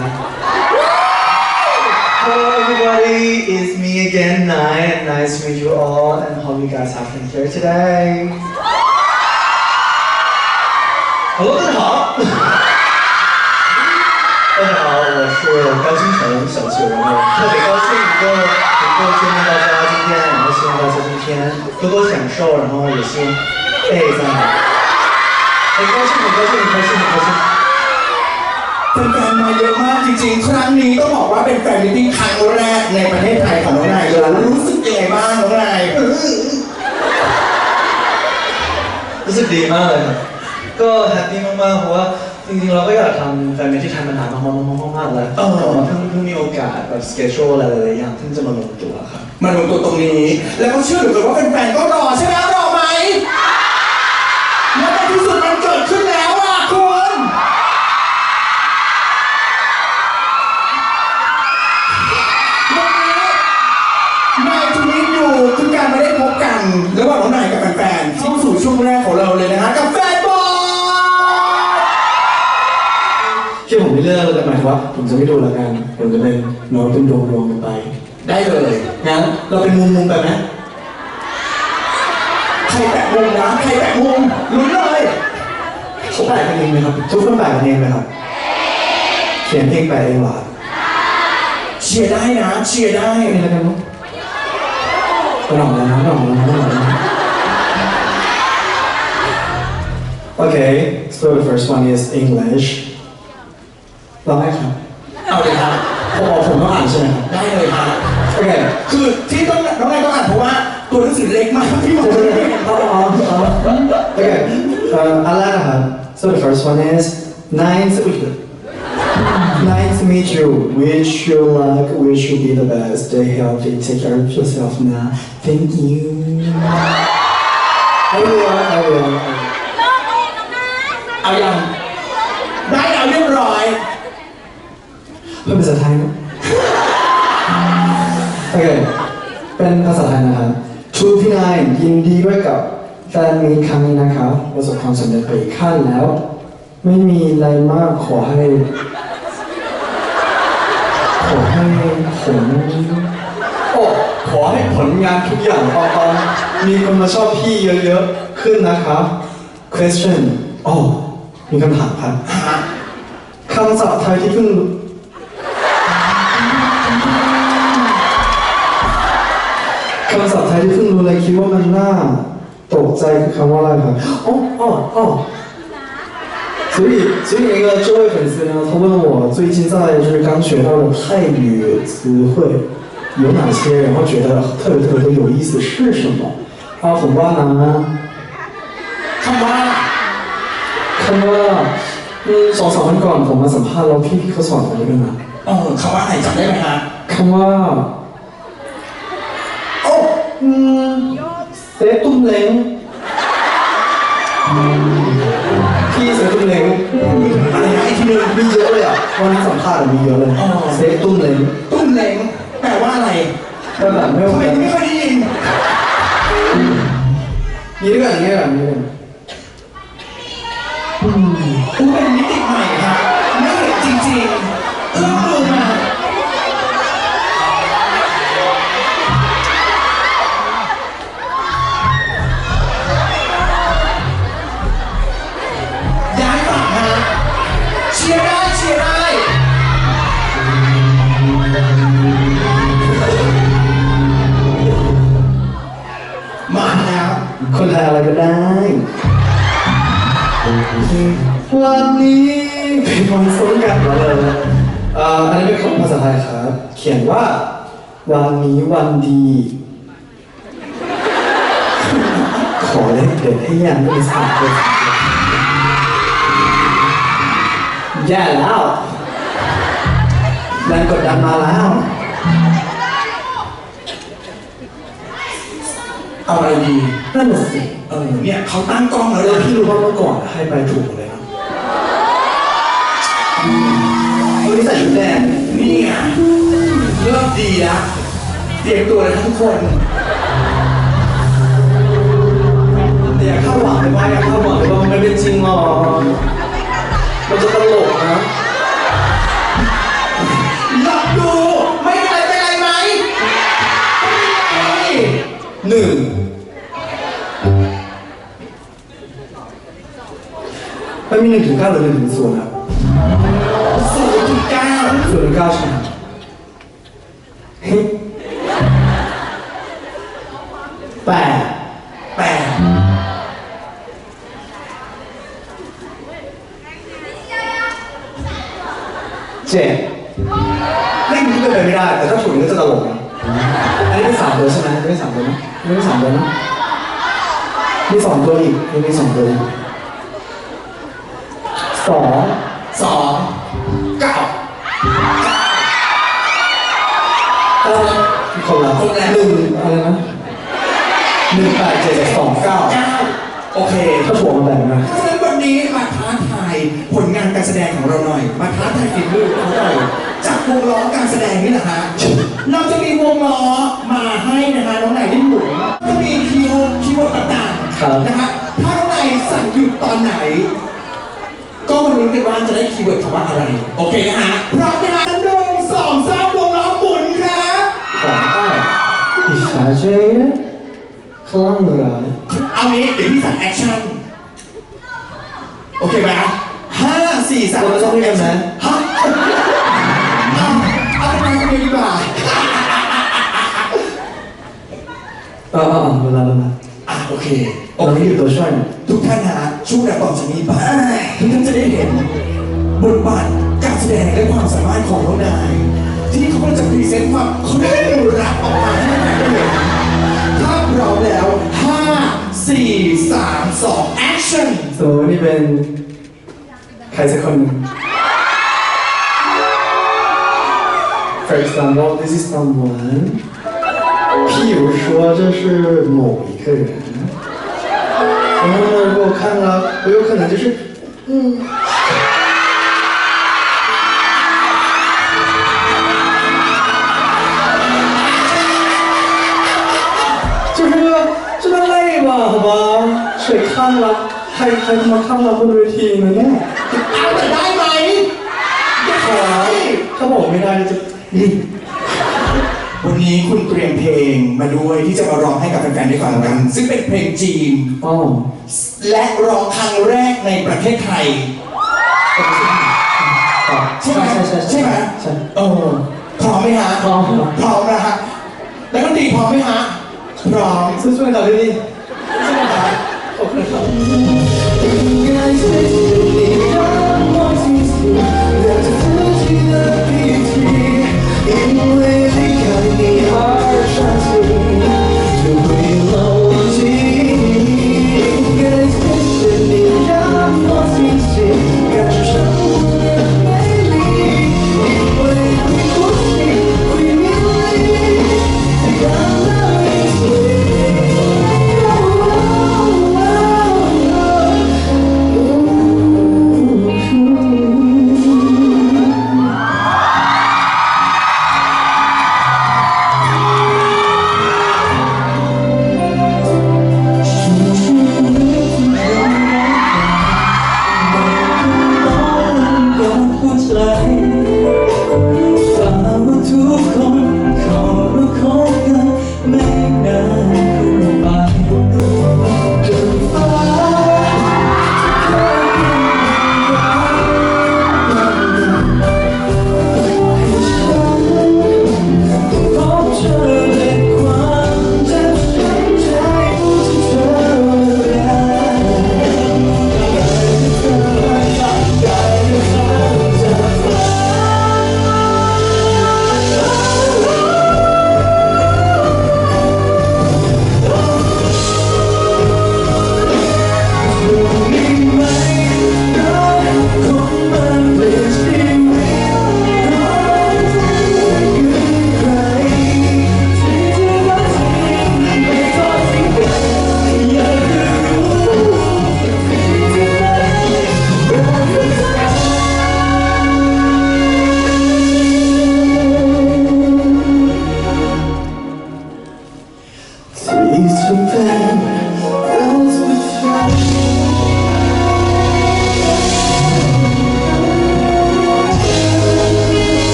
Hello everybody, it's me again, Nai, and nice to meet you all, and hope you guys have been here today. Hello，大家好。大家好，我是高金城小球人，特别高兴能够能够见面大家今天，然后希望大家今天多多享受，然后也希望哎赞好，很高兴，很高兴，很高兴，很高兴。 แฟนๆมาเยอะมากจริงๆ ครั้งนี้ต้องบอกว่าเป็นแฟนมิตติ้งครั้งแรกในประเทศไทยของน้องนายเลยรู้สึกยังไงบ้างน้องนายอื้อรู้สึกดีมากเลยครับก็แฮปปี้มากๆเพราะว่าจริงๆเราก็อยากทำแฟนมิตที่ไทยมานานมากๆมากๆแล้วแต่ว่าเพิ่งเพิ่งมีโอกาสแบบสเกจโชอะไรหลายๆอย่างเพิ่งจะมาลงตัวครับมาลงตัวตรงนี้ แล้วก็เชื่อเหลือเกินว่าแฟนๆก็รอใช่ไหมรอไหมแล้วในที่สุดมันเกิ ไม่เลือกเลยแต่หมายถึงว่าผมจะไม่ดูแล้วกันผมจะเป็นน้องเป็นดวงดวงๆกันไป ได้เลยงั้นเราเป็นมุมมุมๆแบบไหมใครแปะมุมนะใครแปะมุมลุ้นเลยเขาแปลกันเองไหมครับทุกคนแปลกันเองไหมครับเขียนเพลงแปลเองเหรอเชียร์ได้นะเชียร์ได้ให้นี่แล้วกันเนาะหน่องแล้วนะหน่องแล้วนะหน่องแล้วนะ Okay so the first one is English ลองให้ครับ เอาเลยครับผมบอกผมต้องอ่านใช่ไหมครับได้เลยครับโอเคคือที่ต้องน้องนายต้องอ่านเพราะว่าตัวหนังสือเล็กมากพี่บอกเลย Okay, uh, Alana. So the first one is nice. Nice to meet you. Wish you luck. Wish you be the best. Stay healthy. Take care of yourself now. Thank you. I will. I will. เอายังได้เอาเรียบร้อย เพื่อภาษาไทยนะโอเค เป็นภาษาไทยนะครับทูพี่นายยินดีด้วยกับแฟนมีตครั้งนี้นะครับ ประสบความสำเร็จไปอีกขั้นแล้ว ไม่มีอะไรมากขอให้ ขอให้ผลโอ้ขอให้ผลงานทุกอย่างออกมามีคนมาชอบพี่เยอะๆ ขึ้นนะครับ question โอ้มีคำถามครับคำศัพท์ไทยที่เพิ่ง คำศัพท์ไทยที่เพิ่งรู้เลยคิดว่ามันน่าตกใจคือคำว่าอะไรครับอ๋ออ๋ออ๋อ所以，所以那个这位粉丝呢，他问我最近在就是刚学到的泰语词汇有哪些，然后觉得特别特别的有意思是什么？啊，ผมว่านะ คำว่า คำว่าอืมสองสามวันก่อนผมมาสัมภาษณ์แล้วพี่พี่เขาสอนอะไรกันนะ เออคำว่าอะไรจำได้ไหมฮะ คำว่า โอ้ อืมเซตุ้มเล้งพี่เซตุ้มเล้งอะไรนะอีกทีหนึงมีเยอะเลยอะวันนั้นสัมภาษณ์อะมีเยอะเลยอ๋อเซตุ้มเล้งตุ้มเล้งแปลว่าอะไรก็แบบไม่ทำว่าไมไม่เคยได้ยินมีด้วยกันอย่างเงี้ยแบบนี้เลยกูเป็นมิติ คนทยอะไรก็ได้วันนี้เป็นวันสงกรานต์เลยเอ่ออันนี้เป็นของภาษาไทยครับ เขียนว่า วันนี้วันดี ขอเลขเด็ดให้ยังไม่ทราบเลยแย่แล้วแรงกดดันมาแล้ว เอาอะไรดีนั่นน่ะสิเออเนี่ยเขาตั้งกล้องแล้วแล้วพี่รู้ว่าเมื่อก่อนให้ไปถูกหมดเลยนะวันนี้ใส่ชุดแดงนี่ไงเริ่มดีล้วเตรียมตัวเลยนะทุกคนแต่อย่าคาดหวังเลยว่าอย่าคาดหวังเลยว่ามันไม่เป็นจริงหรอกมันจะตลกนะ หนึ่งมันมีหนึ่งถึงเก้าหรือห มตัวนะไม่ใช่สามตัวนะมีสองตัวอีกมีมีสองตัวอีกสองสองเก้าเก้าคนละคนละหนึ่งอะไรนะหนึ่งแปดเจ็ดสองเก้าเก้าโอเคถ้าถูกมาแบ่งนะเพราะฉะนั้นวันนี้มาท้าทายผลงานการแสดงของเราหน่อย มาท้าทายฝีมือของเราหน่อย จากวงล้อการแสดงนี่แหละฮะ เราจะมีวงล้อมาให้นะคะน้องไหนได้หมุนจะมีคีย์เวิร์ดคีย์เวิร์ดต่างๆนะคะถ้าน้องไหนสั่งหยุดตอนไหน ก็มาลุ้นกันว่าจะได้คีย์เวิร์ดคำว่าอะไร โอเคนะฮะพร้อมไหมฮะหนึ่งสองสามวงล้อหมุนครับสองเก้าอีชาเจข้างล่างเหนือเอางี้เดี๋ยวพี่สั่งแอคชั่น โอเคไหมห้าสี่สาม เราสต้อองงเรียกกันไหมฮะเอา เอาเป็นมาคนเดียวดีกว่าเออเออเออเวลาเวลาอะโอเคโอเราเคไม่อยู่ตัวช่วยเนี่ยทุกท่านฮะช่วงแรกต่อจากนี้ไปทุกท่านจะได้เห็นบทบาทการแสดงและความสามารถของน้องนายที่เขาจะพรีเซนต์ความเคร่งรัดออกมาให้ท่านได้เห็นถ้าพร้อมแล้วห้าสี่สามสองแอคชั่นสมมตินี่เป็นใครสักคนหนึ่ง For example, this is someone. 譬如说，这是某一个人。然后呢，如果我看了，我有可能就是，嗯。就是这个累吧，好吧？谁看了？还还他妈看了不能听呢呢？ เอาแต่ได้ไหมได้ 好啊，他บอกไม่ได้จะ รีบวันนี้คุณเตรียมเพลงมาด้วยที่จะมาร้องให้กับแฟนๆได้ฟังกัน ซึ่งเป็นเพลงจีนอ๋อและร้องครั้งแรกในประเทศไทย ใช่ไหมใช่ใช่ใช่ไหมใช่เออพร้อมไหมฮะพร้อมพร้อมนะฮะแล้วก็ตีพร้อมไหมฮะพร้อมช่วยช่วยเราด้วยดิใช่ไหมครับขอบคุณครับ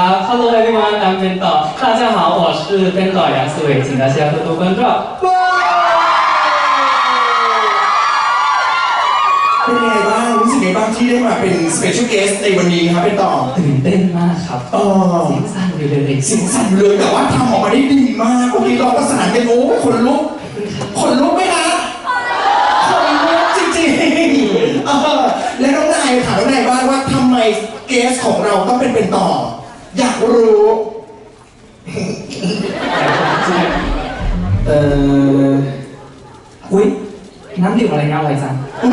ครับ Hello everyone I'm เป็นต่อ大家好我是เป็นต่อ杨思伟请大家多多关注 เป็นยังไงบ้างรู้สึกไงบ้างที่ได้มาเป็น special guest ในวันนี้ครับเป็นต่อ ตื่นเต้นมากครับ เออ เสียงสั่นอยู่เลย เสียงสั่นเลยแต่ว่าทำออกมาได้ดีมากเมื่อกี้เราประสานกันโอ้ยขนลุกขนลุกไหมคะขนลุกจริงๆเออแล้วน้องนายถามน้องนายบ้างว่าทำไมเกสของเราต้องเป็นเป็นต่อ อยากรู้เอ่ออุ้ยน้ำดื่มอะไรน่าอร่อยจังคุณ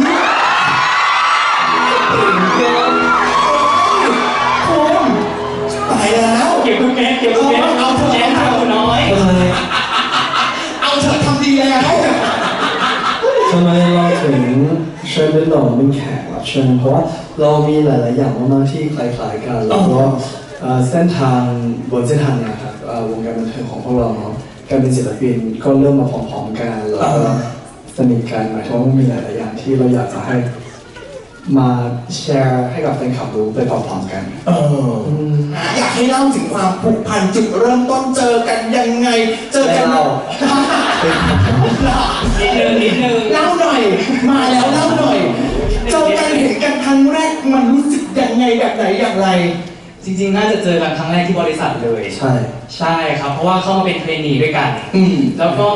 ตายแล้วเก็บทุกเม็ดเก็บทุกเม็ดเอาเถอะแจ้งข่าวน้อยทำไมเอาเถอะทำดีแล้วทำไมเราถึงเชิญเป็นหล่อเป็นแขกรับเชิญเพราะว่าเรามีหลาย ๆ อย่างมากๆที่คล้าย ๆ กันแล้วก็ เอ่อเส้นทางบนเส้นทางเนี่ยครับเอ่อวงการบันเทิงของพวกเราเนาะการเป็นศิลปินก็เริ่มมาพร้อมๆกันแล้วก็สนิทกันหมายถึงว่ามันมีหลายๆอย่างที่เราอยากจะให้มาแชร์ให้กับแฟนคลับรู้ไปพร้อมๆกัน เอออยากให้เล่าถึงความผูกพันจุดเริ่มต้นเจอกันยังไง เจอกันไม่เล่านิดนึงนิดนึงเล่าหน่อย มาแล้วเล่าหน่อย เจอกันเห็นกันครั้งแรกมันรู้สึกยังไงแบบไหนอย่างไร จริงๆ น่าจะเจอกันครั้งแรกที่บริษัทเลย ใช่ ใช่ครับ เพราะว่าเข้ามาเป็นเทรนนีด้วยกัน อืม แล้วก็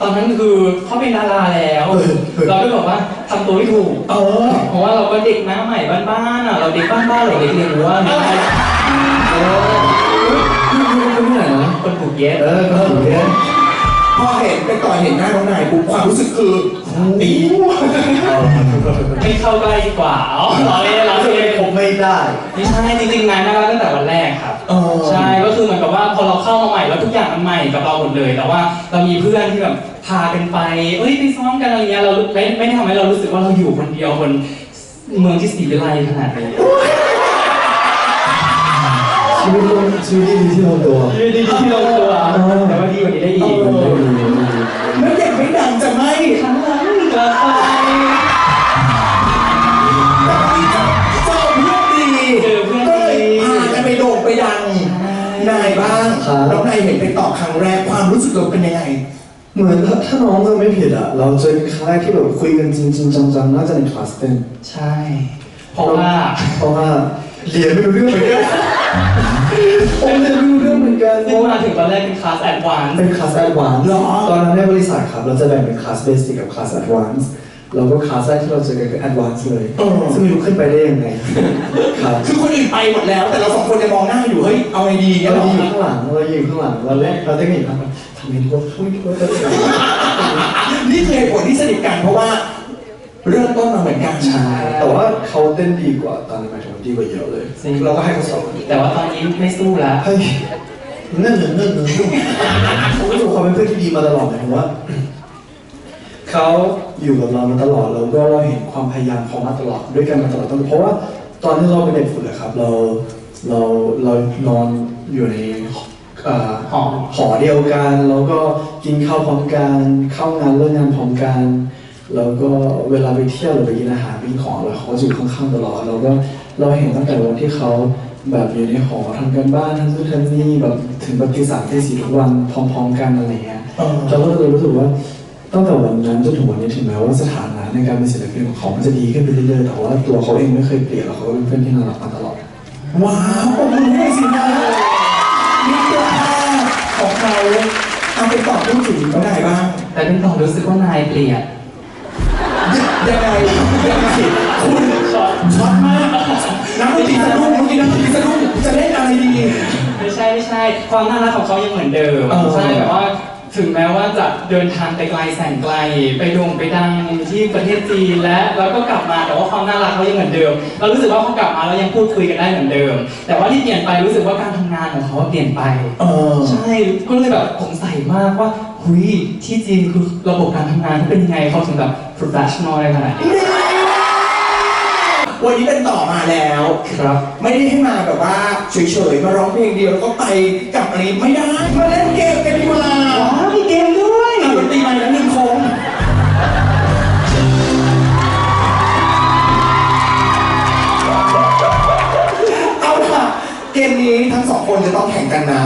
ตอนนั้นคือเขาเป็นดาราแล้ว เออเออ เราก็บอกว่าทำตัวไม่ถูก เออ เพราะว่าเราก็เด็กหน้าใหม่บ้านๆอะ เราเด็กบ้านๆเราเด็กเรียนรู้ว่าเนี่ยเออคุณที่ไหนนะ คนปลูกเย็ดเออก็ถูกเนี่ยพอเห็นไปต่อเห็นหน้าน้องนายปุ๊บความรู้สึกคือตี ไม่เข้าใกล้ดีกว่าอ๋อเราเล่นเราเล่นผม ไม่ได้ไม่ใช่จริงๆงานน่ารักตั้งแต่วันแรกครับ เออ ใช่ก็คือเหมือนกับว่าพอเราเข้ามาใหม่แล้วทุกอย่างมันใหม่กับเราหมดเลย แต่ว่าเรามีเพื่อนที่แบบพากันไปเอ้ยไปซ้อมกันอะไรเงี้ยเราไม่ไม่ได้ทำให้เรารู้สึกว่าเราอยู่คนเดียวบนเมืองที่สีวิไลขนาดนี้ชีวิตลงชีวิตดีที่ลงตัวดีดีที่ลงตัวแต่ว่าดีกว่านี้ได้อีก เออไม่เด็กไม่ดังจะไม่ครั้งนั้นกลับายบ้างน้องนายเห็นไปต่อครั้งแรกความรู้สึกเราเป็นยังไง เหมือนถ้าถ้าน้องจะไม่ผิดอะ เราเจอครั้งแรกที่แบบคุยกันจริงๆจังๆน่าจะในคลาสเต้นใช่ เพราะว่าเพราะว่าเรียนไม่รู้เรื่องเหมือนกันผมเรียนไม่รู้เรื่องเหมือนกันเพซึ่งราะว่ามาถึงตอนแรกเป็นคลาสแอดวานซ์เป็นคลาสแอดวานซ์หรอตอนนั้นในบริษัทครับเราจะแบ่งเป็นคลาสเบสิกกับคลาสแอดวานซ์ เราก็คลาสแรกที่เราเจอกันคือแอดวานซ์เลยเออ ซึ่งไม่รู้ขึ้นไปได้ยังไงครับคือคนอื่นไปหมดแล้ว แต่เราสองคนยังมองหน้าอยู่เฮ้ยเอาไงดีเราเรายืนข้างหลังเรายืนข้างหลังเราเล่นเราเต้นกันอยู่ข้างหลังทำไมพวกพวกพวกนี่คือเหตุผลที่สนิทกันเพราะว่า เริ่มต้นมาเหมือนกันใช่แต่ว่าเขาเต้นดีกว่าตอนนั้นหมายถึงว่าดีกว่าเยอะเลยเราก็ให้เขาสอนแต่ว่าตอนนี้ไม่สู้แล้ว เฮ้ยเงื่อนเงินเงื่อนเงินผมรู้สึกเขาเป็นเพื่อนที่ดีมาตลอดหมายถึงว่า เขาอยู่กับเรามาตลอดแล้วก็เราเห็นความพยายามเขามาตลอดด้วยกันมาตลอดเพราะว่าตอนที่เราเป็นเด็กฝึกอะครับ เราเราเรานอนอยู่ในเอ่อหอหอเดียวกันแล้วก็กินข้าวพร้อมกันเข้างานเลิกงานพร้อมกันแล้วก็เวลาไปเที่ยวหรือไปกินอาหารไปกินของแล้วเขาจะอยู่ข้างๆตลอดแล้วก็เราเห็นตั้งแต่วันที่เขาแบบอยู่ในหอทำกันบ้านทำนู่นทำนี่แบบถึงแบบที่สามที่สี่ทุกวันพร้อมๆกันอะไรเงี้ยเออเราก็เลยรู้สึกว่า ตั้งแต่วันนั้นจนถึงวันนี้ถึงแม้ว่าสถานะในการเป็นศิลปินของเขามันจะดีขึ้นไปเรื่อยๆแต่ว่าตัวเขาเองไม่เคยเปลี่ยนแล้วเขาก็เป็นเพื่อนที่น่ารักมาตลอด ว้าวปรบมือให้สินะนี่คือภาพของเขาเอาไปตอบพูดถึงน้องนายบ้างแต่เป็นต่อรู้สึกว่านายเปลี่ยนยังไงยังไงคุณช็อตช็อตมากนักดนตรีสะดุ้งเมื่อกี้นักดนตรีสะดุ้งจะเล่นอะไรดี ไม่ใช่ไม่ใช่ใช่ ความน่ารักของเขายังเหมือนเดิมเออใช่แบบว่า ถึงแม้ว่าจะเดินทางไปไกลแสนไกล ไปโด่งไปดังที่ประเทศจีนและแล้วก็กลับมาแต่ว่าความน่ารักเขายังเหมือนเดิม เรารู้สึกว่าเขากลับมาแล้วยังพูดคุยกันได้เหมือนเดิม แต่ว่าที่เปลี่ยนไปรู้สึกว่าการทำงานของเขาเปลี่ยนไปเออใช่ก็เลยแบบสงสัยมากว่าหุยที่จีนคือระบบการทำงานเขาเป็นยังไงเขาถึงแบบ professional อะไรขนาดนี้วันนี้เป็นต่อมาแล้วครับ ไม่ได้ให้มาแบบว่าเฉยๆมาร้องเพลงเดียวแล้วก็ไปกลับอะไรไม่ได้มาเล่นเกมกันดี นี้ทั้งสองคนจะต้องแข่งกันนะ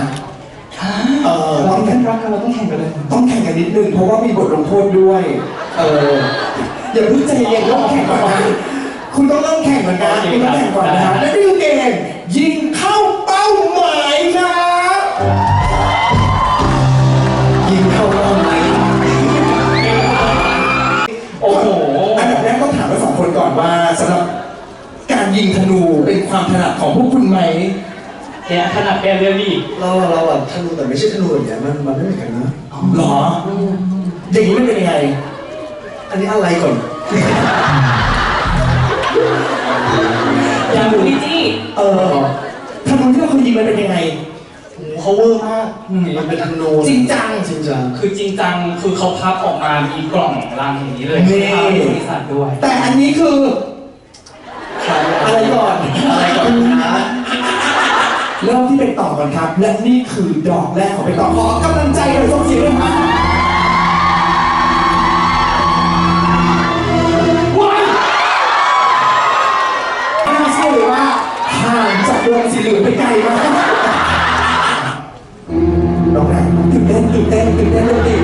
เออเราต้องเป็แข่นงรักกันเราต้องแข่งกันเลย ต้องแข่งกันนิดนึงเพราะว่ามีบทลงโทษด้วย เออ อย่าเพิ่งใจเย็นต้องแข่งก่อนนะ คุณต้องเริ่มแข่งก่อนนะคุณต้องแข่งก่อนนะและนี่คือเกมยิงเข้าเป้าหมายครับยิงเข้าเป้าหมายโอ้โห อันดับแรกต้องถามทั้งสองคนก่อนว่าสำหรับการยิงธนูเป็นความถนัดของพวกคุณไหม แกขนาดแกเรียนอีกเราอะเราอะธนูแต่ไม่ใช่ธนูแบบนี้มันมันไม่เหมือนกันนะหรออย่างนี้มันเป็นยังไงอันนี้อะไรก่อนอย่างหนูนี่จี้เออธนูที่เราเคยยิงมันเป็นยังไงโอ้โหเขาเวอร์มากอืมมันเป็นธนูจริงจังจริงจังคือจริงจังคือเขาพับออกมามีกล่องรังอย่างนี้เลยนี่พับที่บริษัทด้วย แต่อันนี้คืออะไรก่อนอะไรก่อนนะ เริ่มที่เป็นต่อก่อนครับ และนี่คือดอกแรกของเป็นต่อขอกำลังใจโดยส่งเสียงด้วยครับว้ายน่าเชื่อเลยว่าห่างจากดวงสีเหลืองไปไกลมากดอกไหนตื่นเต้นตื่นเต้นตื่นเต้นตื่นเต้นตื่นเต้น